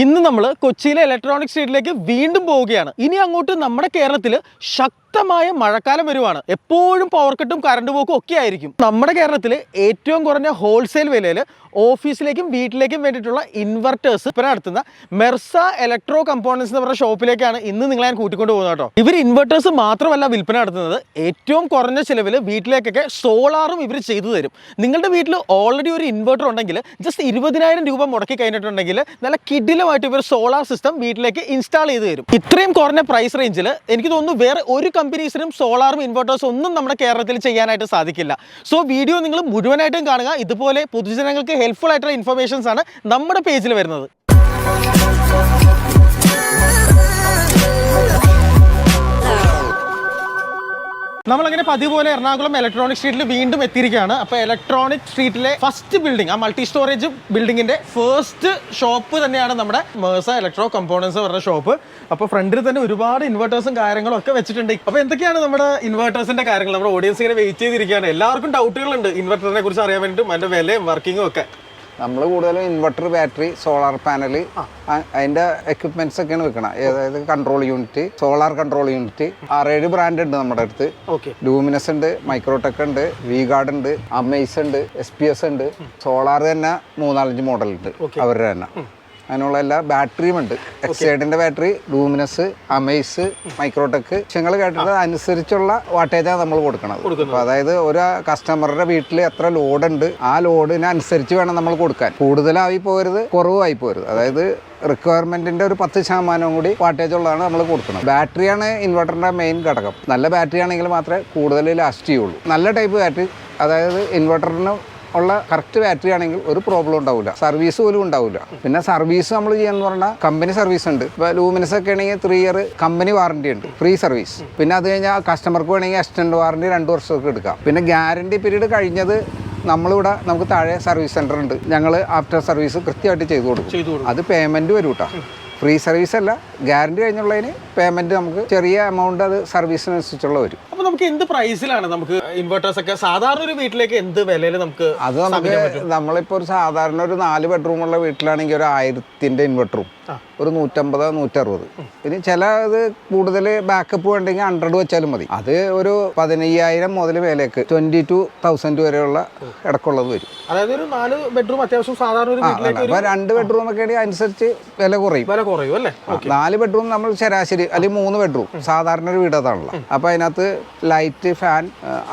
ഇന്ന് നമ്മൾ കൊച്ചിയിലെ ഇലക്ട്രോണിക് സ്ട്രീറ്റിലേക്ക് വീണ്ടും പോവുകയാണ്. ഇനി അങ്ങോട്ട് നമ്മുടെ കേരളത്തിൽ ശക്തമായ മഴക്കാലം വരുവാണ്. എപ്പോഴും പവർ കട്ടും കറണ്ട് പോക്കും ഒക്കെ ആയിരിക്കും. നമ്മുടെ കേരളത്തിൽ ഏറ്റവും കുറഞ്ഞ ഹോൾസെയിൽ വിലയിൽ ഓഫീസിലേക്കും വീട്ടിലേക്കും വേണ്ടിയിട്ടുള്ള ഇൻവെർട്ടേഴ്സ് ഇപ്പം നടത്തുന്ന മെർസ ഇലക്ട്രോ കമ്പോണൻസ് എന്ന് പറഞ്ഞ ഷോപ്പിലേക്കാണ് ഇന്ന് നിങ്ങളെ ഞാൻ കൂട്ടിക്കൊണ്ട് പോകുന്നത് കേട്ടോ. ഇവർ ഇൻവെർട്ടേഴ്സ് മാത്രമല്ല വിൽപ്പന നടത്തുന്നത്. ഏറ്റവും കുറഞ്ഞ ചിലവിൽ വീട്ടിലേക്കൊക്കെ സോളാറും ഇവർ ചെയ്തു തരും. നിങ്ങളുടെ വീട്ടിൽ ഓൾറെഡി ഒരു ഇൻവെർട്ടർ ഉണ്ടെങ്കിൽ ജസ്റ്റ് ഇരുപതിനായിരം രൂപ മുടക്കി കഴിഞ്ഞിട്ടുണ്ടെങ്കിൽ നല്ല കിഡിലുമായിട്ട് ഇവർ സോളാർ സിസ്റ്റം വീട്ടിലേക്ക് ഇൻസ്റ്റാൾ ചെയ്ത് തരും. ഇത്രയും കുറഞ്ഞ പ്രൈസ് റേഞ്ചിൽ എനിക്ക് തോന്നുന്നു വേറെ ഒരു കമ്പനീസിനും സോളാറും ഇൻവെർട്ടേഴ്സും ഒന്നും നമ്മുടെ കേരളത്തിൽ ചെയ്യാനായിട്ട് സാധിക്കില്ല. സോ വീഡിയോ നിങ്ങൾ മുഴുവനായിട്ടും കാണുക. ഇതുപോലെ പൊതുജനങ്ങൾക്ക് ഹെൽപ്ഫുൾ ആയിട്ടുള്ള ഇൻഫർമേഷൻസ് ആണ് നമ്മുടെ പേജിൽ വരുന്നത്. നമ്മളങ്ങനെ പതിവ് പോലെ എറണാകുളം ഇലക്ട്രോണിക് സ്ട്രീറ്റിൽ വീണ്ടും എത്തിയിരിക്കുകയാണ്. അപ്പോൾ ഇലക്ട്രോണിക് സ്ട്രീറ്റിലെ ഫസ്റ്റ് ബിൽഡിംഗ് ആ മൾട്ടി സ്റ്റോറേജ് ബിൽഡിംഗിന്റെ ഫസ്റ്റ് ഷോപ്പ് തന്നെയാണ് നമ്മുടെ മേഴ്സ ഇലക്ട്രോ കമ്പോണൻസ് പറഞ്ഞ ഷോപ്പ് അപ്പോൾ ഫ്രണ്ടിൽ തന്നെ ഒരുപാട് ഇൻവേർട്ടേഴ്സും കാര്യങ്ങളും ഒക്കെ വെച്ചിട്ടുണ്ട്. അപ്പോൾ എന്തൊക്കെയാണ് നമ്മുടെ ഇൻവെർട്ടേഴ്സിന്റെ കാര്യങ്ങൾ? നമ്മുടെ ഓഡിയൻസ് ഇങ്ങനെ വെയിറ്റ് ചെയ്തിരിക്കുകയാണ്. എല്ലാവർക്കും ഡൗട്ടുകളുണ്ട് ഇൻവെർട്ടറിനെ കുറിച്ച് അറിയാൻ വേണ്ടിയിട്ടും അതിന്റെ വിലയും വർക്കിങ്ങും ഒക്കെ. നമ്മൾ കൂടുതലും ഇൻവെർട്ടർ ബാറ്ററി സോളാർ പാനൽ അതിന്റെ എക്യുപ്മെന്റ്സ് ഒക്കെയാണ് വെക്കണം. അതായത് control unit solar control unit ആറേഴ് ബ്രാൻഡ് ഉണ്ട് നമ്മുടെ അടുത്ത്. ഓക്കെ ലൂമിനസ് ഉണ്ട് മൈക്രോടെക് ഉണ്ട് വി ഗാർഡ് ഉണ്ട് അമേസ് ഉണ്ട് എസ് പി എസ് ഉണ്ട്. സോളാർ തന്നെ മൂന്നാലഞ്ച് മോഡൽ ഉണ്ട് അവരുടെ തന്നെ. അതിനുള്ള എല്ലാ ബാറ്ററിയും ഉണ്ട്. എക്സൈഡിന്റെ ബാറ്ററി ലൂമിനസ് അമേസ് മൈക്രോടെക് വിഷയങ്ങൾ കേട്ടിട്ട് അനുസരിച്ചുള്ള വാട്ടേജാണ് നമ്മൾ കൊടുക്കുന്നത്. അപ്പൊ അതായത് ഒരു കസ്റ്റമറുടെ വീട്ടിൽ എത്ര ലോഡ് ഉണ്ട് ആ ലോഡിനനുസരിച്ച് വേണം നമ്മൾ കൊടുക്കാൻ. കൂടുതലായി പോരുത് കുറവായി പോരുത്. അതായത് റിക്വയർമെന്റിന്റെ ഒരു പത്ത് ശതമാനവും കൂടി വാട്ടേജ് ഉള്ളതാണ് നമ്മൾ കൊടുക്കുന്നത്. ബാറ്ററിയാണ് ഇൻവെർട്ടറിന്റെ മെയിൻ ഘടകം. നല്ല ബാറ്ററി ആണെങ്കിൽ മാത്രമേ കൂടുതൽ ലാസ്റ്റ് ചെയ്യുള്ളൂ. നല്ല ടൈപ്പ് ബാറ്ററി അതായത് ഇൻവെർട്ടറിന് ഉള്ള കറക്റ്റ് ബാറ്ററി ആണെങ്കിൽ ഒരു പ്രോബ്ലം ഉണ്ടാവില്ല സർവീസ് പോലും ഉണ്ടാവില്ല പിന്നെ സർവീസ് നമ്മൾ ചെയ്യാന്ന് പറഞ്ഞാൽ കമ്പനി സർവീസ് ഉണ്ട്. ഇപ്പോൾ ലൂമിനസ് ഒക്കെ ആണെങ്കിൽ ത്രീ ഇയർ കമ്പനി വാറണ്ടി ഉണ്ട്. ഫ്രീ സർവീസ് പിന്നെ അത് കഴിഞ്ഞാൽ കസ്റ്റമർക്ക് വേണമെങ്കിൽ എക്സ്റ്റൻഡ് വാറണ്ടി രണ്ട് വർഷമൊക്കെ എടുക്കാം. പിന്നെ ഗ്യാരണ്ടി പീരീഡ് കഴിഞ്ഞത് നമ്മളിവിടെ നമുക്ക് താഴെ സർവീസ് സെന്റർ ഉണ്ട്. ഞങ്ങൾ ആഫ്റ്റർ സർവീസ് കൃത്യമായിട്ട് ചെയ്തു കൊടുക്കും. ചെയ്തു കൊടുക്കും. അത് പേയ്മെന്റ് വരും കേട്ടോ ഫ്രീ സർവീസ് അല്ല ഗ്യാരണ്ടി കഴിഞ്ഞുള്ളതിന് പേയ്മെന്റ് നമുക്ക് ചെറിയ എമൗണ്ട് അത് സർവീസിനനുസരിച്ചുള്ള വരും. അപ്പോൾ നമുക്ക് എന്ത് പ്രൈസിലാണ് നമുക്ക് ഇൻവെർട്ടേഴ്സ് ഒക്കെ സാധാരണ ഒരു വീട്ടിലേക്ക് എന്ത് വിലയിൽ നമുക്ക് അത് നമുക്ക് നമ്മളിപ്പോൾ ഒരു സാധാരണ ഒരു നാല് ബെഡ്റൂമുള്ള വീട്ടിലാണെങ്കിൽ ഒരു ആയിരത്തിന്റെ ഇൻവെർട്ടറും ഒരു നൂറ്റമ്പത് നൂറ്ററുപത്. ഇനി ചില ഇത് കൂടുതൽ ബാക്കപ്പ് വേണ്ടെങ്കിൽ ഹൺഡ്രഡ് വെച്ചാലും മതി. അത് ഒരു പതിനയ്യായിരം മുതൽ മേലേക്ക് ട്വന്റി ടു തൗസൻഡ് വരെയുള്ള ഇടക്കുള്ളത് വരും. അതായത് ഒരു നാല് ബെഡ്റൂം അത്യാവശ്യം സാധാരണ അപ്പോൾ രണ്ട് ബെഡ്റൂം ഒക്കെ ആണെങ്കിൽ അനുസരിച്ച് വില കുറയും. വില കുറയും അല്ലേ? നാല് ബെഡ്റൂം നമ്മൾ ശരാശരി അല്ലെങ്കിൽ മൂന്ന് ബെഡ്റൂം സാധാരണ ഒരു വീടതാണല്ലോ അപ്പൊ അപ്പോൾ അതിനകത്ത് ലൈറ്റ് ഫാൻ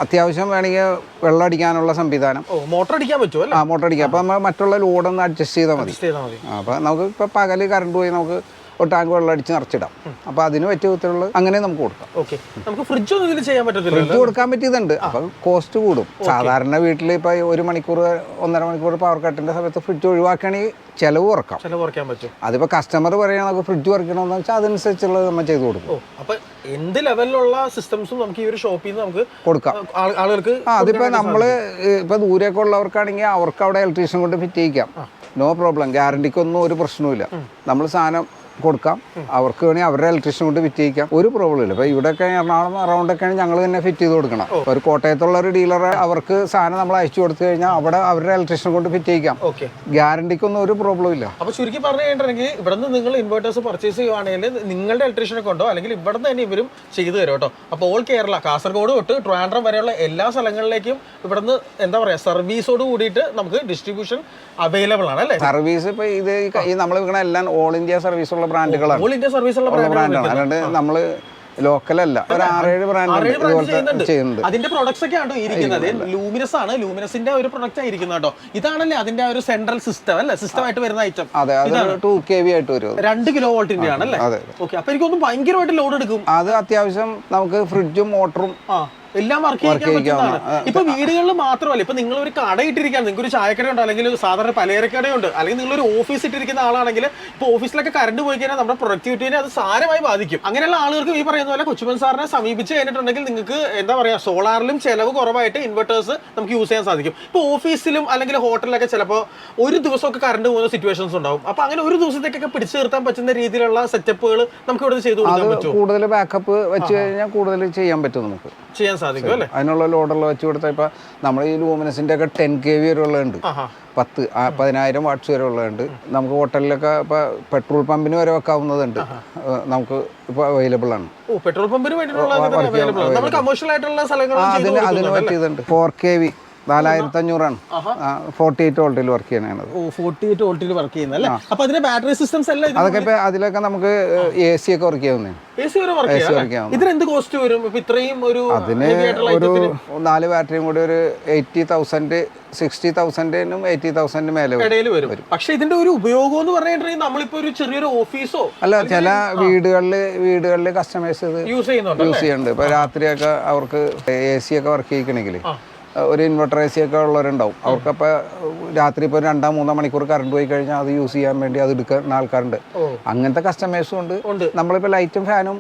അത്യാവശ്യം വേണമെങ്കിൽ വെള്ളം അടിക്കാനുള്ള സംവിധാനം. മോട്ടർ അടിക്കാൻ പറ്റുമോ ആ മോട്ടർ അടിക്കാം. അപ്പോൾ നമ്മൾ മറ്റുള്ള ലോഡൊന്ന് അഡ്ജസ്റ്റ് ചെയ്താൽ മതി. അപ്പൊ ചെയ്താൽ മതി. അപ്പോൾ നമുക്ക് ഇപ്പോൾ പകൽ കറണ്ട് പോയി നമുക്ക് ഒരു ടാങ്ക് വെള്ളം അടിച്ച് നിറച്ചിടാം. അപ്പോൾ അതിന് പറ്റിയ വിധത്തിലുള്ള അങ്ങനെ നമുക്ക് കൊടുക്കാം. ഓക്കെ. നമുക്ക് ഫ്രിഡ്ജ് ഒന്നും ഇതിൽ ചെയ്യാൻ പറ്റത്തില്ല ഫ്രിഡ്ജ് കൊടുക്കാൻ പറ്റിയതുണ്ട്. അപ്പം കോസ്റ്റ് കൂടും. സാധാരണ വീട്ടിൽ ഇപ്പോൾ ഒരു മണിക്കൂർ ഒന്നര മണിക്കൂർ പവർ കട്ടിന്റെ സമയത്ത് ഫ്രിഡ്ജ് ഒഴിവാക്കുകയാണെങ്കിൽ ചിലവ് കുറക്കാം. ചിലവ് കുറയ്ക്കാൻ പറ്റും. അതിപ്പോൾ കസ്റ്റമർ പറയുകയാണെങ്കിൽ നമുക്ക് ഫ്രിഡ്ജ് കുറയ്ക്കണമെന്ന് വെച്ചാൽ അതനുസരിച്ചുള്ളത് നമ്മൾ ചെയ്ത് കൊടുക്കും. അപ്പോൾ എന്ത് ലെവലിലുള്ള സിസ്റ്റംസും നമുക്ക് ഈ ഒരു ഷോപ്പിൽ നിന്ന് നമുക്ക് കൊടുക്കാം. ആളുകൾക്ക് അതിപ്പോൾ നമ്മൾ ഇപ്പോൾ ദൂരെയൊക്കെ ഉള്ളവർക്കാണെങ്കിൽ അവർക്ക് അവിടെ ഇലക്ട്രീഷ്യൻ കൊണ്ട് ഫിറ്റ് ചെയ്യിക്കാം. നോ പ്രോബ്ലം ഗ്യാരണ്ടിക്കൊന്നും ഒരു പ്രശ്നവുമില്ല. നമ്മൾ സാധനം കൊടുക്കാം. അവർക്ക് വേണമെങ്കിൽ അവരുടെ ഇലക്ട്രീഷ്യൻ കൊണ്ട് ഫിറ്റ് ചെയ്യിക്കാം. ഒരു പ്രോബ്ലം ഇല്ല. ഇപ്പോൾ ഇവിടെയൊക്കെ എറണാകുളം അറൗണ്ടൊക്കെ ഞങ്ങൾ തന്നെ ഫിറ്റ് ചെയ്ത് കൊടുക്കണം ഒരു കോട്ടയത്തുള്ള ഒരു ഡീലർ അവർക്ക് സാധനം നമ്മൾ അയച്ചു കൊടുത്തു കഴിഞ്ഞാൽ അവിടെ അവരുടെ ഇലക്ട്രീഷ്യൻ കൊണ്ട് ഫിറ്റ് ചെയ്യിക്കാം. ഗ്യാരണ്ടിക്കൊന്നും ഒരു പ്രോബ്ലം ഇല്ല. അപ്പൊ ചുരുക്കി പറഞ്ഞു കഴിഞ്ഞിട്ടുണ്ടെങ്കിൽ ഇവിടെ നിന്ന് നിങ്ങൾ ഇൻവേർട്ടേഴ്സ് പർച്ചേസ് ചെയ്യുവാണെങ്കിൽ നിങ്ങളുടെ ഇലക്ട്രീഷ്യനെ കൊണ്ടോ അല്ലെങ്കിൽ ഇവിടെ തന്നെ ഇവരും ചെയ്തു തരും കേട്ടോ. അപ്പോൾ ഓൾ കേരള കാസർഗോഡ് തൊട്ട് ട്രിവാൻഡ്രം വരെയുള്ള എല്ലാ സ്ഥലങ്ങളിലേക്കും ഇവിടെ എന്താ പറയാ സർവീസോട് കൂടിയിട്ട് നമുക്ക് ഡിസ്ട്രിബ്യൂഷൻ അവൈലബിൾ ആണ് അല്ലേ? സർവീസ് ഇപ്പോൾ ഇത് ഈ നമ്മൾ വിൽക്കുന്ന എല്ലാം ഓൾ ഇന്ത്യ സർവീസ് ഉള്ള ബ്രാൻഡുകളാണ്. ഓൾ ഇന്ത്യ സർവീസ് ഉള്ള ബ്രാൻഡാണ്. അല്ലാണ്ട് നമ്മൾ ലോക്കലല്ല. ഒരു ആറേഴ് ബ്രാൻഡ് ചെയ്യുന്നത് ഇതുപോലത്തെ ചെയ്യുന്നുണ്ട്. അതിന്റെ പ്രൊഡക്ട്സ് ഒക്കെ ആണോ ഇരിക്കുന്നത്. ലൂമിനസ് ആണ്. ലൂമിനസിന്റെ ഒരു പ്രൊഡക്റ്റ് ആയിരിക്കുന്നത് കേട്ടോ. ഇതാണല്ലേ അതിന്റെ ഒരു സെൻട്രൽ സിസ്റ്റം അല്ലേ? സിസ്റ്റം ആയിട്ട് വരുന്ന ഐറ്റം അതെ അത് ടു കെ വി ആയിട്ട് വരും. രണ്ട് കിലോ വോൾട്ടിന്റെ ആണല്ലേ ഓക്കെ അപ്പൊ എനിക്കൊന്നും ഭയങ്കരമായിട്ട് ലോഡ് എടുക്കും. അത് അത്യാവശ്യം നമുക്ക് ഫ്രിഡ്ജും മോട്ടറും എല്ലാം വർക്ക് ചെയ്യാൻ പറ്റുന്നതാണ്. ഇപ്പൊ വീടുകളിൽ മാത്രമല്ല ഇപ്പൊ നിങ്ങൾ ഒരു കട ഇട്ടിരിക്കുകയാണ് നിങ്ങൾക്ക് ഒരു ചായക്കട ഉണ്ട് അല്ലെങ്കിൽ സാധാരണ പലചരക്കടയുണ്ട് അല്ലെങ്കിൽ നിങ്ങൾ ഒരു ഓഫീസ് ഇട്ടിരിക്കുന്ന ആളാണെങ്കിൽ ഇപ്പൊ ഓഫീസിലൊക്കെ കറണ്ട് പോയി കഴിഞ്ഞാൽ നമ്മുടെ പ്രൊഡക്ടിവിറ്റിനെ അത് സാരമായി ബാധിക്കും. അങ്ങനെയുള്ള ആളുകൾക്ക് ഈ പറയുന്ന പോലെ കൊച്ചുമൻ സാറിനെ സമീപിച്ച് കഴിഞ്ഞിട്ടുണ്ടെങ്കിൽ നിങ്ങൾക്ക് എന്താ പറയാ സോളാറിലും ചെലവ് കുറവായിട്ട് ഇൻവെർട്ടേഴ്സ് നമുക്ക് യൂസ് ചെയ്യാൻ സാധിക്കും. ഇപ്പൊ ഓഫീസിലും അല്ലെങ്കിൽ ഹോട്ടലിലൊക്കെ ചിലപ്പോൾ ഒരു ദിവസമൊക്കെ കറണ്ട് പോകുന്ന സിറ്റുവേഷൻസ് ഉണ്ടാവും. അപ്പൊ അങ്ങനെ ഒരു ദിവസത്തേക്കൊക്കെ പിടിച്ചു നിർത്താൻ പറ്റുന്ന രീതിയിലുള്ള സെറ്റപ്പുകൾ നമുക്ക് ഇവിടെ ചെയ്തു കൊടുക്കാൻ പറ്റും കൂടുതൽ ബാക്കപ്പ് വെച്ച് കഴിഞ്ഞാൽ കൂടുതൽ ചെയ്യാൻ പറ്റും നമുക്ക്. ചെയ്യാൻ സാധിക്കും അല്ലേ? അതിനുള്ള ലോഡുള്ള വെച്ച് കൊടുത്താൽ ഇപ്പം നമ്മൾ ഈ ലൂമിനസിന്റെ ഒക്കെ ടെൻ കെ വി വരെ ഉള്ളതുണ്ട്. പത്ത് പതിനായിരം വാട്ട്സ് വരെ ഉള്ളതുണ്ട്. നമുക്ക് ഹോട്ടലിലൊക്കെ ഇപ്പോൾ പെട്രോൾ പമ്പിന് വരെ വെക്കാവുന്നതുണ്ട്. നമുക്ക് ഇപ്പോൾ അവൈലബിൾ ആണ്. പെട്രോൾ പമ്പിന് വേണ്ടിയിട്ടുള്ള അതിന് അതിന് പറ്റിയതുണ്ട്. ഫോർ കെ വി നാലായിരത്തി അഞ്ഞൂറാണ് ഫോർട്ടി എയ്റ്റ് വോൾട്ടിൽ വർക്ക് ചെയ്യണത്. ഓ ഫോർട്ടി എയ്റ്റ് വോൾട്ടിൽ വർക്ക് ചെയ്യുന്നത് അല്ലേ? അപ്പൊ അതിന്റെ ബാറ്ററി സിസ്റ്റംസ് എല്ലാം അതൊക്കെ ഇപ്പൊ അതിലൊക്കെ നമുക്ക് എ സി ഒക്കെ വർക്ക് ചെയ്യാവുന്നതാണ് എ സി വർക്ക് ചെയ്യാം ഇതിന് എന്ത് കോസ്റ്റ് വരും? ഇത്രയും ഒരു അതിന് ഒരു നാല് ബാറ്ററിയും കൂടി ഒരു എയ്റ്റി തൗസൻഡ് സിക്സ്റ്റി തൗസൻഡിനും എയ്റ്റി തൗസൻഡിനും മേലെ വരും. ഇടയിൽ വരും. പക്ഷെ ഇതിന്റെ ഒരു ഉപയോഗം എന്ന് പറഞ്ഞിട്ടുണ്ടെങ്കിൽ നമ്മളിപ്പോ ഒരു ചെറിയൊരു ഓഫീസോ അല്ല ചില വീടുകളിൽ വീടുകളിൽ കസ്റ്റമേഴ്സ് യൂസ് ചെയ്യുന്നുണ്ട് യൂസ് ചെയ്യുന്നുണ്ട്. ഇപ്പൊ രാത്രിയൊക്കെ അവർക്ക് എ സി ഒക്കെ വർക്ക് ചെയ്യിക്കണമെങ്കിൽ ഒരു ഇൻവെർട്ടർ എ സി ഒക്കെ ഉള്ളവരുണ്ടാവും. അവർക്കപ്പോൾ രാത്രി ഇപ്പോൾ രണ്ടാം മൂന്നാം മണിക്കൂർ കറണ്ട് പോയി കഴിഞ്ഞാൽ അത് യൂസ് ചെയ്യാൻ വേണ്ടി അത് എടുക്കുന്ന ആൾക്കാരുണ്ട്. അങ്ങനത്തെ കസ്റ്റമേഴ്സും ഉണ്ട്. നമ്മളിപ്പോൾ ലൈറ്റും ഫാനും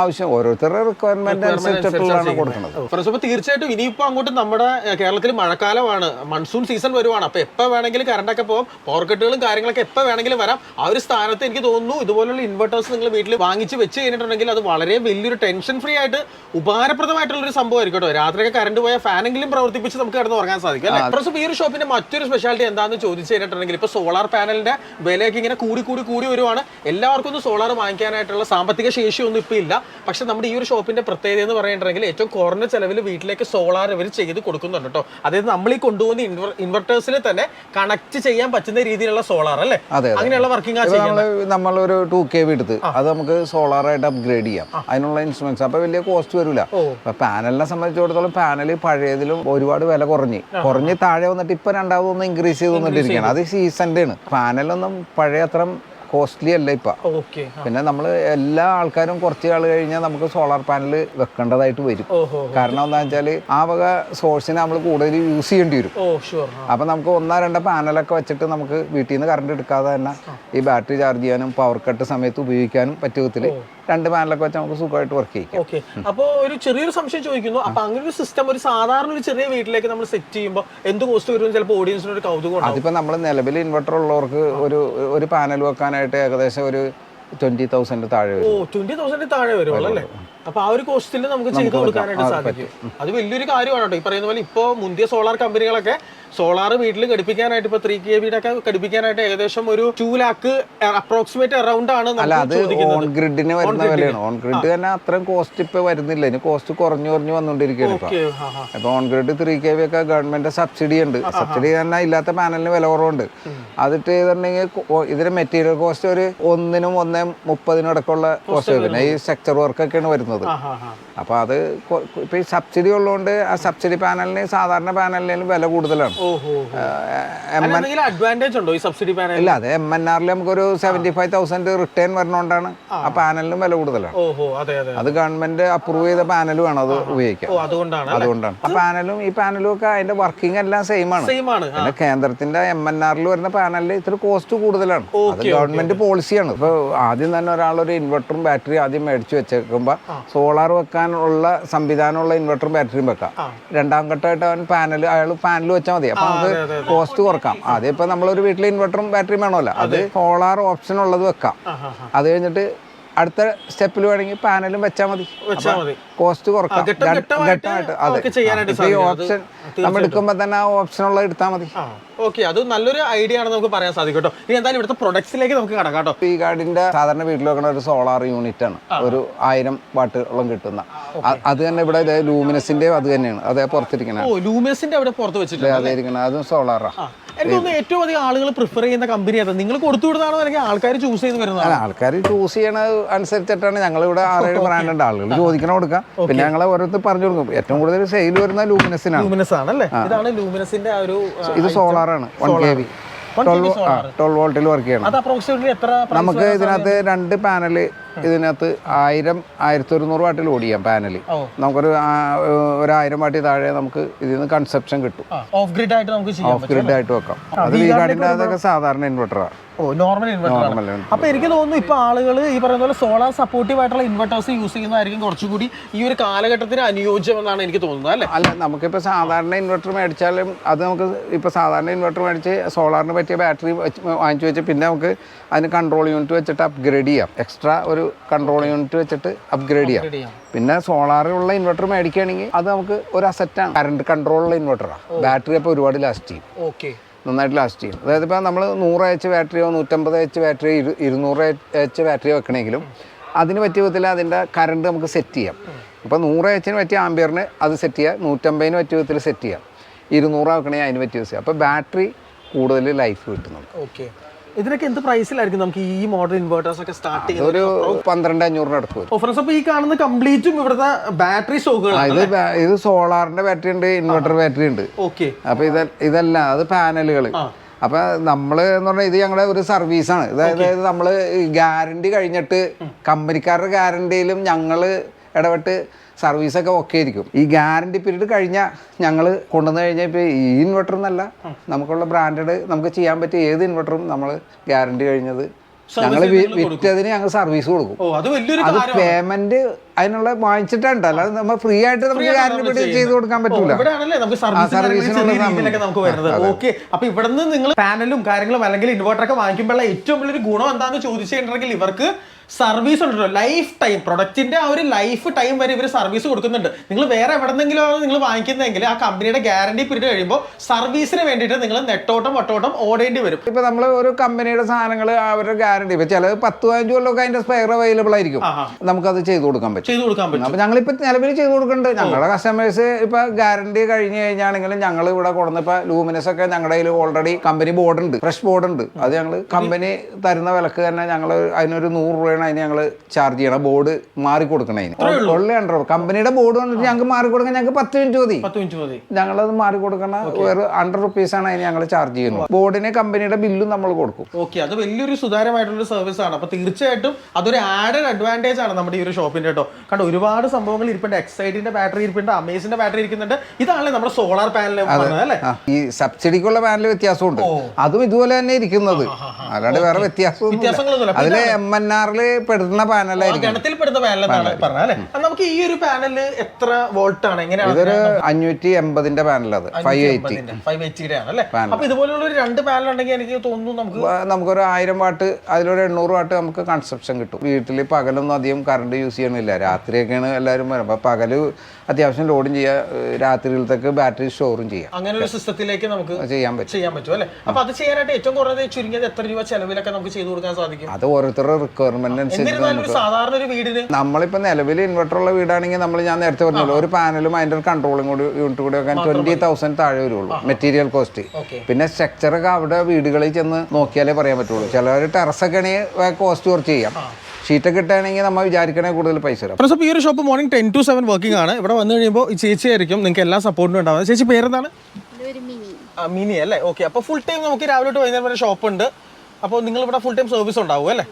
ആവശ്യം. ഓരോരുത്തരുടെ റിക്വയർമെന്റ് അനുസരിച്ചിട്ടുള്ളതാണ് കൊടുക്കുന്നത്. ഫ്രണ്ട്സ് തീർച്ചയായിട്ടും ഇനിയിപ്പോ അങ്ങോട്ട് നമ്മുടെ കേരളത്തിൽ മഴക്കാലമാണ്. മൺസൂൺ സീസൺ വരുവാണ്. അപ്പൊ എപ്പോ വേണമെങ്കിലും കറണ്ടൊക്കെ പോകും പോർക്കറ്റുകളും കാര്യങ്ങളൊക്കെ എപ്പോ വേണമെങ്കിലും വരാം. ആ ഒരു സ്ഥാനത്ത് എനിക്ക് തോന്നുന്നു ഇതുപോലുള്ള ഇൻവെർട്ടേഴ്സ് നിങ്ങൾ വീട്ടിൽ വാങ്ങിച്ച് വെച്ച് കഴിഞ്ഞിട്ടുണ്ടെങ്കിൽ അത് വളരെ വലിയൊരു ടെൻഷൻ ഫ്രീ ആയിട്ട് ഉപകാരപ്രദമായിട്ടുള്ള ഒരു സംഭവമായിരിക്കും കേട്ടോ. രാത്രിയൊക്കെ കറണ്ട് പോയ ഫാനെങ്കിലും പ്രവർത്തിപ്പിച്ച് നമുക്ക് കിടന്ന് ഉറങ്ങാൻ സാധിക്കും അല്ലേ? ഈ ഒരു ഷോപ്പിന്റെ മറ്റൊരു സ്പെഷ്യാലിറ്റി എന്താണെന്ന് ചോദിച്ചു കഴിഞ്ഞിട്ടുണ്ടെങ്കിൽ ഇപ്പൊ സോളാർ പാനലിന്റെ വിലയൊക്കെ ഇങ്ങനെ കൂടി കൂടി കൂടി വരുവാണ്. എല്ലാവർക്കും ഒന്നും സോളാർ വാങ്ങിക്കാനായിട്ടുള്ള സാമ്പത്തിക ശേഷിയൊന്നും ഇപ്പൊ ഇല്ല. പക്ഷെ നമ്മുടെ ഈ ഒരു ഷോപ്പിന്റെ പ്രത്യേകത എന്ന് പറയുന്നുണ്ടെങ്കിൽ ഏറ്റവും കുറഞ്ഞ ചെലവിൽ വീട്ടിലേക്ക് സോളാർ ഇവർ ചെയ്ത് കൊടുക്കുന്നുണ്ട് കേട്ടോ. അതായത് നമ്മൾ ഈ കൊണ്ടുപോകുന്ന ഇൻവർ ഇൻവെർട്ടേഴ്സിൽ തന്നെ കണക്ട് ചെയ്യാൻ പറ്റുന്ന രീതിയിലുള്ള സോളാർ അല്ലേ. അങ്ങനെയുള്ള വർക്കിംഗ് നമ്മൾ നമ്മളൊരു ടു കെ വി എടുത്ത് അത് നമുക്ക് സോളാർ ആയിട്ട് അപ്ഗ്രേഡ് ചെയ്യാം. അതിനുള്ള ഇൻസ്ട്രുമെന്റ്സ് അപ്പൊ വലിയ കോസ്റ്റ് വരില്ല പാനലിനെ സംബന്ധിച്ചിടത്തോളം പാനൽ പഴയതിലും ഒരുപാട് വില കുറഞ്ഞ്. കുറഞ്ഞ് താഴെ വന്നിട്ട് ഇപ്പൊ രണ്ടാമതൊന്നും ഇൻക്രീസ് ചെയ്ത് വന്നിട്ടിരിക്കുകയാണ്. അത് സീസണിന്റെ ആണ് പാനലൊന്നും പഴയ അത്ര കോസ്റ്റ്ലി അല്ല ഇപ്പൊ. പിന്നെ നമ്മൾ എല്ലാ ആൾക്കാരും കുറച്ച് ആൾ കഴിഞ്ഞാൽ നമുക്ക് സോളാർ പാനൽ വെക്കേണ്ടതായിട്ട് വരും. കാരണം എന്താ വെച്ചാൽ ആ വക സോഴ്സിനെ നമ്മൾ കൂടുതൽ യൂസ് ചെയ്യേണ്ടി വരും. അപ്പം നമുക്ക് ഒന്നോ രണ്ടോ പാനലൊക്കെ വെച്ചിട്ട് നമുക്ക് വീട്ടിൽ നിന്ന് കറണ്ട് എടുക്കാതെ തന്നെ ഈ ബാറ്ററി ചാർജ് ചെയ്യാനും പവർ കട്ട് സമയത്ത് ഉപയോഗിക്കാനും പറ്റിയ വിധത്തിൽ രണ്ട് പാനലൊക്കെ വെച്ച് നമുക്ക് സുഖമായിട്ട് വർക്ക് ചെയ്യിക്കാം. അപ്പോൾ അപ്പോ ഒരു ചെറിയൊരു സംശയം ചോദിക്കുന്നു. അപ്പൊ അങ്ങനെ ഒരു സിസ്റ്റം ഒരു സാധാരണ ഒരു ചെറിയ വീട്ടിലേക്ക് നമ്മൾ സെറ്റ് ചെയ്യുമ്പോൾ എന്ത് കോസ്റ്റ് വരും? ചിലപ്പോൾ ഓഡിയൻസിന് ഒരു കൗതുകം അതിപ്പോ നമ്മൾ നിലവിൽ ഇൻവെർട്ടർ ഉള്ളവർക്ക് ഒരു ഒരു പാനൽ വെക്കാനായിട്ട് ഏകദേശം ഒരു ട്വന്റി തൗസൻഡ് താഴെ ഓ വരും ട്വന്റി തൗസൻഡ് താഴെ വരുമല്ലോ അല്ലേ? അപ്പൊ ആ ഒരു കോസ്റ്റിൽ നമുക്ക് ചെയ്ത് കൊടുക്കാനായിട്ട് സാധിക്കും. അത് വലിയൊരു കാര്യമാണ് കേട്ടോ ഈ പറയുന്ന പോലെ ഇപ്പോൾ മുന്തിയ സോളാർ കമ്പനികളൊക്കെ സോളാർ വീട്ടിൽ ഘടിപ്പിക്കാനായിട്ട് ഇപ്പൊ ത്രീ കെ വീടൊക്കെ ഒക്കെ ഘടിപ്പിക്കാനായിട്ട് ഏകദേശം ഒരു ടു ലാക്ക് അപ്രോക്സിമേറ്റ് അറൗണ്ട് ആണ് അല്ല അത് ഓൺ ഗ്രിഡിന് വരുന്ന വിലയാണ്. ഓൺ ഗ്രിഡ് തന്നെ അത്രയും കോസ്റ്റ് ഇപ്പൊ വരുന്നില്ല. ഇനി കോസ്റ്റ് കുറഞ്ഞു കുറഞ്ഞു വന്നുകൊണ്ടിരിക്കുകയാണ് ഇപ്പൊ. അപ്പൊ on grid three K V ഒക്കെ ഗവൺമെന്റ് സബ്സിഡി ഉണ്ട്. സബ്സിഡി തന്നെ ഇല്ലാത്ത പാനലിന് വില കുറവുണ്ട്. അതിട്ട് ചെയ്തിട്ടുണ്ടെങ്കിൽ ഇതിന് മെറ്റീരിയൽ കോസ്റ്റ് ഒരു ഒന്നിനും ഒന്നേ മുപ്പതിനും ഇടക്കുള്ള കോസ്റ്റ് പിന്നെ ഈ സ്ട്രക്ചർ വർക്കൊക്കെയാണ് വരുന്നത്. അപ്പൊ ഹാ. ഹാ അപ്പോൾ അത് ഇപ്പൊ ഈ സബ്സിഡി ഉള്ളതുകൊണ്ട് ആ സബ്സിഡി പാനലിന് സാധാരണ പാനലിനും വില കൂടുതലാണ്. അഡ്വാന്റേജ് ഉണ്ടോ ഈ സബ്സിഡി പാനൽ ഇല്ല അത് എം എൻ ആറിൽ നമുക്കൊരു സെവന്റി ഫൈവ് തൗസൻഡ് റിട്ടേൺ വരണോണ്ടാണ്. ആ. പാനലിനും വില കൂടുതലാണ്. അതെ ഗവൺമെന്റ് അപ്രൂവ് ചെയ്ത പാനൽ വേണം അത് ഉപയോഗിക്കാം അതുകൊണ്ടാണ് ആ പാനലും ഈ പാനലും ഒക്കെ അതിന്റെ വർക്കിംഗ് എല്ലാം സെയിം ആണ്. പിന്നെ കേന്ദ്രത്തിന്റെ എം എൻ ആറിൽ വരുന്ന പാനലിൽ ഇത്ര കോസ്റ്റ് കൂടുതലാണ്. അത് ഗവൺമെന്റ് പോളിസിയാണ് ഇപ്പൊ ആദ്യം തന്നെ ഒരാൾ ഒരു ഇൻവെർട്ടറും ബാറ്ററി ആദ്യം മേടിച്ചു വെച്ചേക്കുമ്പോ സോളാർ വെക്കാനുള്ള സംവിധാനമുള്ള ഇൻവെർട്ടറും ബാറ്ററിയും വെക്കാം. രണ്ടാം ഘട്ടമായിട്ട് അവൻ പാനൽ അയാൾ പാനൽ വെച്ചാൽ മതി. അപ്പൊ നമുക്ക് കോസ്റ്റ് കുറക്കാം. ഇപ്പൊ നമ്മളൊരു വീട്ടിൽ ഇൻവെർട്ടറും ബാറ്ററിയും വേണമല്ലോ. അത് സോളാർ ഓപ്ഷൻ ഉള്ളത് വെക്കാം. അത് കഴിഞ്ഞിട്ട് അടുത്ത സ്റ്റെപ്പിൽ വേണമെങ്കിൽ പാനലും വെച്ചാൽ മതി. കോസ്റ്റ് കുറക്കാം. ഘട്ടം ഘട്ട- ഘട്ടമായിട്ട് ഇപ്പൊ ഈ ഓപ്ഷൻ നമ്മൾ എടുക്കുമ്പോൾ തന്നെ ആ ഓപ്ഷൻ ഉള്ള എടുത്താൽ മതി. ഓക്കെ അത് നല്ലൊരു ഐഡിയ ആണ് നമുക്ക് പറയാൻ സാധിക്കും കേട്ടോ. ഇനി എന്തായാലും ഇവിടുത്തെ പ്രൊഡക്ട്സിലേക്ക് നമുക്ക് കടക്കാം കേട്ടോ. ഈ കാർഡിന്റെ സാധാരണ വീട്ടിൽ വെക്കുന്ന ഒരു സോളാർ യൂണിറ്റ് ആണ്. ഒരു ആയിരം വാട്ടുകളും കിട്ടുന്ന. അത് തന്നെ ഇവിടെ ഇതേ ലൂമിനസിന്റെ അത് തന്നെയാണ്. അതേ പുറത്തിരിക്കണം. ഓ ലൂമിയസിന്റെ അവിടെ പുറത്ത് വെച്ചിട്ടുണ്ട് അതേ ഇരിക്കണ. അതും സോളാറാ എനിക്ക് തോന്നുന്നു ഏറ്റവും അധികം ആളുകൾ പ്രിഫർ ചെയ്യുന്ന കമ്പനി അതാ നിങ്ങൾ കൊടുത്തു വിടുന്നതാണോ അല്ലെങ്കിൽ ആൾക്കാർ ചൂസ് ചെയ്ത് വരുന്നതാണ്? ആൾക്കാർ ചൂസ് ചെയ്യണ അനുസരിച്ചിട്ടാണ് ഞങ്ങൾ ഇവിടെ ആറേഴ് ബ്രാൻഡ് ഉണ്ട് ആളുകൾ. ചോദിക്കണം കൊടുക്കാം? പിന്നെ ഞങ്ങളെ ഓരോരുത്തർ പറഞ്ഞു കൊടുക്കും. ഏറ്റവും കൂടുതൽ സെയിൽ വരുന്ന ലൂമിനസിനാണ് ലൂമിനസ് ആണ് അല്ലേ ഇതാണ് ലൂമിനസിന്റെ ആ ഒരു ഇത് സോളാറാണ് one K V 1 kV. Solar. Twelve വോൾട്ടിൽ വർക്ക് ചെയ്യണം. നമുക്ക് ഇതിനകത്ത് രണ്ട് പാനൽ ഇതിനകത്ത് ആയിരം ആയിരത്തി ഒരുന്നൂറ് വാട്ടിൽ ഓടിയാം പാനൽ പാനൽ നമുക്കൊരു ഒരായിരം ഒരു വാട്ടി താഴെ നമുക്ക് ഇതിൽ നിന്ന് കൺസെപ്ഷൻ കിട്ടും. ഓഫ് ഗ്രിഡ് ആയിട്ട് നമുക്ക് ഓഫ് ഗ്രിഡ് ആയിട്ട് വെക്കാം. അത് ഈ കാടിന്റെ അതൊക്കെ സാധാരണ ഇൻവെർട്ടറാണ് ഓ നോർമൽ ഇൻവെർട്ടർ അപ്പൊ എനിക്ക് തോന്നുന്നു ഇപ്പൊ ആളുകൾ ഈ പറയുന്ന പോലെ സോളാർ സപ്പോർട്ടീവ് ആയിട്ടുള്ള ഇൻവെർട്ടേഴ്സ് യൂസ് ചെയ്യുന്നതായിരിക്കും കുറച്ചുകൂടി ഈ ഒരു കാലഘട്ടത്തിന് അനുയോജ്യം എന്നാണ് എനിക്ക് തോന്നുന്നത് അല്ലേ? അല്ല നമുക്കിപ്പോൾ സാധാരണ ഇൻവെർട്ടർ മേടിച്ചാലും അത് നമുക്ക് ഇപ്പോൾ സാധാരണ ഇൻവെർട്ടർ മേടിച്ച് സോളാറിന് പറ്റിയ ബാറ്ററി വാങ്ങിച്ചു വെച്ച് പിന്നെ നമുക്ക് അതിന് കൺട്രോൾ യൂണിറ്റ് വെച്ചിട്ട് അപ്ഗ്രേഡ് ചെയ്യാം. എക്സ്ട്രാ ഒരു കൺട്രോൾ യൂണിറ്റ് വെച്ചിട്ട് അപ്ഗ്രേഡ് ചെയ്യാം. ചെയ്യാം. പിന്നെ സോളാറിലുള്ള ഇൻവെർട്ടർ മേടിക്കുകയാണെങ്കിൽ അത് നമുക്ക് ഒരു അസറ്റാണ് കറണ്ട് കൺട്രോളുള്ള ഇൻവെർട്ടറാണ് ബാറ്ററി അപ്പോൾ ഒരുപാട് ലാസ്റ്റ് ചെയ്യും. ഓക്കെ നന്നായിട്ട് ലാസ്റ്റ് ചെയ്യും. അതായത് ഇപ്പോൾ നമ്മൾ നൂറ് എച്ച് ബാറ്ററിയോ നൂറ്റമ്പത് എച്ച് ബാറ്ററിയോ ഇരു ഇരുന്നൂറ് എച്ച് ബാറ്ററിയോ വെക്കണമെങ്കിലും അതിന് പറ്റിയ വിധത്തിൽ അതിന്റെ കറണ്ട് നമുക്ക് സെറ്റ് ചെയ്യാം. ഇപ്പോൾ നൂറ് എച്ചിന് പറ്റിയ ആംബിയറിന് അത് സെറ്റ് ചെയ്യാം. നൂറ്റമ്പതിന് പറ്റിയ വിധത്തിൽ സെറ്റ് ചെയ്യാം. ഇരുന്നൂറ് വെക്കണമെങ്കിൽ അതിന് പറ്റിയ അപ്പോൾ ബാറ്ററി കൂടുതൽ ലൈഫ് കിട്ടുന്നുണ്ട് ഓക്കെ ഇതിനൊക്കെ എന്ത് പ്രൈസിലായിരിക്കും നമുക്ക് ഈ മോഡൽ ഇൻവേർട്ടേഴ്സ് ഒക്കെ സ്റ്റാർട്ട് ചെയ്യുന്നത്? ഒരു പന്ത്രണ്ട് അഞ്ഞൂറിന് അടുത്ത് വരും. ഓഫറൻസ് അപ്പൊ ഈ കാണുന്ന കംപ്ലീറ്റും ഇവിടുത്തെ ബാറ്ററി സ്റ്റോക്കുകളാണ് ഇത് ബാ- ഇത് സോളാറിന്റെ ബാറ്ററി ഉണ്ട് ഇൻവെർട്ടർ ബാറ്ററി ഉണ്ട്. ഓക്കെ അപ്പൊ ഇത് ഇതല്ല അത് പാനലുകൾ അപ്പൊ നമ്മൾ എന്ന് പറഞ്ഞാൽ ഇത് ഞങ്ങളുടെ ഒരു സർവീസാണ് അതായത് നമ്മൾ ഗ്യാരണ്ടി കഴിഞ്ഞിട്ട് കമ്പനിക്കാരുടെ ഗ്യാരണ്ടിയിലും ഞങ്ങൾ ഇടപെട്ട് സർവീസൊക്കെ ഓക്കെ ആയിരിക്കും. ഈ ഗ്യാരണ്ടി പീരീഡ് കഴിഞ്ഞാൽ ഞങ്ങൾ കൊണ്ടുവന്ന് കഴിഞ്ഞാൽ ഇപ്പോൾ ഈ ഇൻവെർട്ടർ എന്നല്ല നമുക്കുള്ള ബ്രാൻഡഡ് നമുക്ക് ചെയ്യാൻ പറ്റിയ ഏത് ഇൻവെർട്ടറും നമ്മൾ ഗ്യാരണ്ടി കഴിഞ്ഞത് ഞങ്ങൾ വിറ്റതിന് ഞങ്ങൾ സർവീസ് കൊടുക്കും. അത് പേയ്മെന്റ് അതിനുള്ള വാങ്ങിച്ചിട്ടുണ്ട് അല്ലാതെ നമ്മൾ ഫ്രീ ആയിട്ട് നമുക്ക് ഗ്യാരണ്ടി ചെയ്ത് കൊടുക്കാൻ പറ്റൂല. ഓക്കെ അപ്പൊ ഇവിടുന്ന് നിങ്ങൾ പാനലും കാര്യങ്ങളും അല്ലെങ്കിൽ ഇൻവെർട്ടർ ഒക്കെ വാങ്ങിക്കുമ്പോഴുള്ള ഏറ്റവും വലിയൊരു ഗുണം എന്താണെന്ന് ചോദിച്ചിട്ടുണ്ടെങ്കിൽ ഇവർക്ക് സർവീസ് ഉണ്ടല്ലോ ലൈഫ് ടൈം പ്രൊഡക്റ്റിന്റെ ആ ഒരു ലൈഫ് ടൈം വരെ ഇവർ സർവീസ് കൊടുക്കുന്നുണ്ട്. നിങ്ങൾ വേറെ എവിടെന്നെങ്കിലും നിങ്ങൾ വാങ്ങിക്കുന്നതെങ്കിൽ ആ കമ്പനിയുടെ ഗ്യാരണ്ടി പിരീഡ് കഴിയുമ്പോൾ സർവീസിന് വേണ്ടിയിട്ട് നിങ്ങൾ നെട്ടോട്ടം വട്ടോട്ടം ഓടേണ്ടി വരും. ഇപ്പൊ നമ്മൾ ഒരു കമ്പനിയുടെ സാധനങ്ങൾ അവരുടെ ഗ്യാരണ്ടി ഇപ്പൊ ചിലത് പത്ത് പതിനഞ്ച് കൊല്ലമൊക്കെ അതിന്റെ സ്പെയർ അവൈലബിൾ ആയിരിക്കും. നമുക്ക് നമുക്കത് ചെയ്തു കൊടുക്കാൻ പറ്റും. ചെയ്തു കൊടുക്കാൻ പറ്റും. അപ്പൊ ഞങ്ങളിപ്പോ നിലവിൽ ചെയ്തു കൊടുക്കുന്നുണ്ട്. ഞങ്ങളുടെ കസ്റ്റമേഴ്സ് ഇപ്പൊ ഗ്യാരണ്ടി കഴിഞ്ഞ് കഴിഞ്ഞാണെങ്കിലും ഞങ്ങൾ ഇവിടെ കൊടുന്ന ഇപ്പൊ ലൂമിനസ് ഒക്കെ ഞങ്ങളുടെ കയ്യിൽ ഓൾറെഡി കമ്പനി ബോർഡ് ഉണ്ട്. ഫ്രഷ് ബോർഡ് ഉണ്ട്. അത് ഞങ്ങൾ കമ്പനി തരുന്ന വിലക്ക് തന്നെ ഞങ്ങൾ അതിനൊരു നൂറ് രൂപയാണ് അതിന് ഞങ്ങൾ ചാർജ് ചെയ്യണം. ബോർഡ് മാറി കൊടുക്കണം അതിന്. ഹൺഡ്രഡ് കമ്പനിയുടെ ബോർഡ് വന്നിട്ട് ഞങ്ങൾക്ക് മാറി കൊടുക്കാൻ ഞങ്ങൾക്ക് പത്ത് മിനിറ്റ് മതി. ഞങ്ങളത് മാറി കൊടുക്കണ വേറെ ഹൺഡ്രഡ് റുപ്പീസ് ആണ് അതിന് ഞങ്ങൾ ചാർജ് ചെയ്യുന്നത്. ബോർഡിന് കമ്പനിയുടെ ബില്ലും നമ്മൾ കൊടുക്കും. ഓക്കെ അത് വലിയൊരു സുതാര്യമായിട്ടുള്ള സർവീസ് ആണ്. അപ്പൊ തീർച്ചയായിട്ടും അതൊരു ആഡഡ് അഡ്വാന്റേജ് ആണ് നമ്മുടെ ഈ ഒരു ഷോപ്പിന്റെ കേട്ടോ. കണ്ടോ ഒരുപാട് സംഭവങ്ങൾ ഇരിപ്പുണ്ട്. എക്സൈഡിന്റെ ബാറ്ററി ഇരിപ്പുണ്ട്. അമേസിന്റെ ബാറ്ററി ഇരിക്കുന്നുണ്ട്. ഇതാണല്ലേ നമ്മുടെ സോളാർ പാനൽ അല്ലേ? ഈ സബ്സിഡിക്കുള്ള പാനൽ വ്യത്യാസമുണ്ട്. അതും ഇതുപോലെ തന്നെ ഇരിക്കുന്നത്. അല്ലാണ്ട് വേറെ വ്യത്യാസം അതിൽ എം എൻ ആറിൽ പെടുന്ന പാനലായിരിക്കും ഗണത്തിൽപ്പെടുന്ന പാനൽ എന്നാണ് പറഞ്ഞത് അല്ലേ? അത് നമുക്ക് ഈ ഒരു പാനൽ എത്ര വോൾട്ട് ആണ്? എങ്ങനെയാണ് ഇതൊരു അഞ്ഞൂറ്റി എൺപതിന്റെ പാനൽ അത്. ഫൈവ് എയ്റ്റി ഫൈവ് എയ്റ്റിയുടെ ആണ് അല്ലേ? അപ്പൊ ഇതുപോലുള്ള ഒരു രണ്ട് പാനൽ ഉണ്ടെങ്കിൽ എനിക്ക് തോന്നുന്നു നമുക്ക് നമുക്കൊരു ആയിരം വാട്ട് അതിലൊരു എണ്ണൂറ് വാട്ട് നമുക്ക് കൺസപ്ഷൻ കിട്ടും. വീട്ടിൽ പകലൊന്നും അധികം കറണ്ട് യൂസ് ചെയ്യണില്ല. രാത്രിയൊക്കെയാണ് എല്ലാവരും വരും അപ്പൊ പകൽ അത്യാവശ്യം ലോഡും ചെയ്യാം ഏഹ് രാത്രിയിലത്തേക്ക് ബാറ്ററി സ്റ്റോറും ചെയ്യാം. അങ്ങനെ ഒരു സിസ്റ്റത്തിലേക്ക് നമുക്ക് അത് ചെയ്യാൻ പറ്റും. ചെയ്യാൻ പറ്റും അല്ലേ? അപ്പൊ അത് ചെയ്യാനായിട്ട് ഏറ്റവും കുറഞ്ഞത് ചുരുങ്ങിയത് എത്ര രൂപ ചെലവിലൊക്കെ നമുക്ക് ചെയ്തു കൊടുക്കാൻ സാധിക്കും? അത് ഓരോരുത്തരുടെ റിക്വയർമെന്റ് ഒരു വീടിന് നമ്മളിപ്പോൾ നിലവിൽ ഇൻവെർട്ടർ ഉള്ള വീടാണെങ്കിൽ നമ്മൾ ഞാൻ നേരത്തെ പറഞ്ഞല്ലോ ഒരു പാനലും അതിന്റെ ഒരു കൺട്രോളും കൂടി യൂണിറ്റ് കൂടി വെക്കാൻ ട്വന്റി തൗസൻഡ് താഴെ വരുള്ളൂ മെറ്റീരിയൽ കോസ്റ്റ് പിന്നെ സ്ട്രക്ചറൊക്കെ അവിടെ വീടുകളിൽ ചെന്ന് നോക്കിയാലേ പറയാൻ പറ്റുള്ളൂ. ചിലവർ ടെറസൊക്കെ ആണെങ്കിൽ കോസ്റ്റ് കുറച്ച് ചെയ്യാം. ഷീറ്റൊക്കെ കിട്ടുകയാണെങ്കിൽ നമ്മൾ വിചാരിക്കണേ കൂടുതൽ പൈസ തരാം. ഈ ഒരു shop morning ten to seven working ആണ്. ഇവിടെ വന്നു കഴിയുമ്പോൾ ഈ ചേച്ചി ആയിരിക്കും നിങ്ങൾക്ക് എല്ലാ സപ്പോർട്ടും ഉണ്ടാവുന്നത് ചേച്ചി പേരെന്താണ്? ഇതൊരു മിനി. ആ, മിനി അല്ലേ? ഓക്കെ അപ്പോൾ ഫുൾ ടൈം നമുക്ക് രാവിലെ തൊട്ട് വൈകുന്നേരം വരെ ഷോപ്പ് ഉണ്ട്. അപ്പോൾ നിങ്ങൾ ഇവിടെ ഫുൾ ടൈം സർവീസ് ഉണ്ടാവും അല്ലേ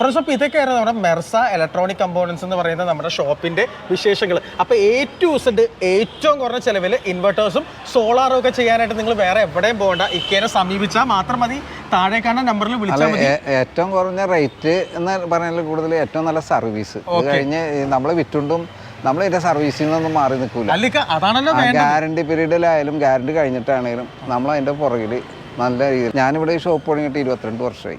ഫ്രണ്ട്സ് അപ്പോൾ ഇതൊക്കെയായിരുന്നു നമ്മുടെ മെർസ ഇലക്ട്രോണിക് കമ്പോണൻസ് എന്ന് പറയുന്ന നമ്മുടെ ഷോപ്പിന്റെ വിശേഷങ്ങൾ. അപ്പോൾ എ ടു സെഡ് ഏറ്റവും കുറഞ്ഞ ചിലവിൽ ഇൻവെർട്ടേഴ്സും സോളാറും ഒക്കെ ചെയ്യാനായിട്ട് നിങ്ങൾ വേറെ എവിടെയും പോകണ്ട. ഇക്കേനെ സമീപിച്ചാൽ മാത്രം മതി. താഴെ കാണുന്ന നമ്പറിൽ വിളിച്ചാൽ മതി. ഏറ്റവും കുറഞ്ഞ റേറ്റ് എന്ന് പറയുന്നതിൽ കൂടുതൽ ഏറ്റവും നല്ല സർവീസ് കഴിഞ്ഞ് നമ്മൾ വിറ്റുണ്ടും നമ്മൾ ഇതിന്റെ സർവീസിൽ നിന്നൊന്നും മാറി നിൽക്കൂല. അതാണല്ലോ ഗ്യാരണ്ടി പീരീഡിലായാലും ഗ്യാരണ്ടി കഴിഞ്ഞിട്ടാണെങ്കിലും നമ്മൾ അതിന്റെ പുറകിൽ നല്ല രീതിയിൽ ഞാനിവിടെ ഈ ഷോപ്പ് തുടങ്ങിയിട്ട് ഇരുപത്തിരണ്ട് വർഷമായി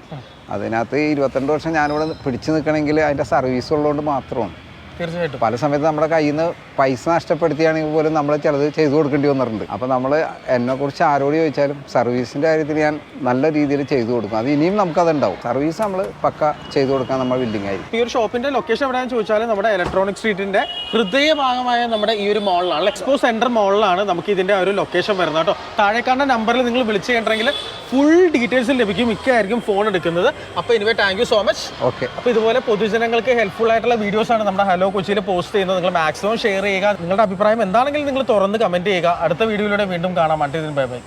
അതിനകത്ത് ഇരുപത്തിരണ്ട് വർഷം ഞാനിവിടെ പിടിച്ചു നിൽക്കണമെങ്കിൽ അതിന്റെ സർവീസ് ഉള്ളതുകൊണ്ട് മാത്രമാണ്. തീർച്ചയായിട്ടും. പല സമയത്ത് നമ്മുടെ കയ്യിൽ നിന്ന് പൈസ നഷ്ടപ്പെടുത്തിയാണെങ്കിൽ പോലും നമ്മൾ ചിലത് ചെയ്തു കൊടുക്കേണ്ടി വന്നിട്ടുണ്ട്. അപ്പോൾ നമ്മൾ എന്നെക്കുറിച്ച് ആരോട് ചോദിച്ചാലും സർവീസിന്റെ കാര്യത്തിൽ ഞാൻ നല്ല രീതിയിൽ ചെയ്തു കൊടുക്കും. അത് ഇനിയും നമുക്കതുണ്ടാവും സർവീസ് നമ്മൾ പക്ക ചെയ്തു കൊടുക്കാൻ നമ്മൾ ബിൽഡിംഗ് ആയി ഈ ഒരു ഷോപ്പിന്റെ ലൊക്കേഷൻ എവിടെയാണെന്ന് ചോദിച്ചാൽ നമ്മുടെ ഇലക്ട്രോണിക് സ്ട്രീറ്റിന്റെ ഹൃദയഭാഗമായ നമ്മുടെ ഈ ഒരു മോളിലാണ് എക്സ്പോ സെന്റർ മോളിലാണ് നമുക്ക് ഇതിന്റെ ഒരു ലൊക്കേഷൻ വരുന്നത് കേട്ടോ. താഴെ കാണുന്ന നമ്പറിൽ നിങ്ങൾ വിളിച്ചു കഴിഞ്ഞിട്ടുണ്ടെങ്കിൽ ഫുൾ ഡീറ്റെയിൽസ് ലഭിക്കും. മിക്കായിരിക്കും ഫോൺ എടുക്കുന്നത്. അപ്പോൾ anyway thank you so much okay അപ്പോൾ ഇതുപോലെ പൊതുജനങ്ങൾക്ക് ഹെൽപ്ഫുൾ ആയിട്ടുള്ള വീഡിയോസാണ് നമ്മുടെ ഹലോ കൊച്ചിയിൽ പോസ്റ്റ് ചെയ്യുന്നത് നിങ്ങൾ മാക്സിമം ഷെയർ ചെയ്യുക. നിങ്ങളുടെ അഭിപ്രായം എന്താണെങ്കിലും നിങ്ങൾ തുറന്ന് കമന്റ് ചെയ്യുക. അടുത്ത വീഡിയോയിലൂടെ വീണ്ടും കാണാം. മറ്റേ ബൈ ബൈ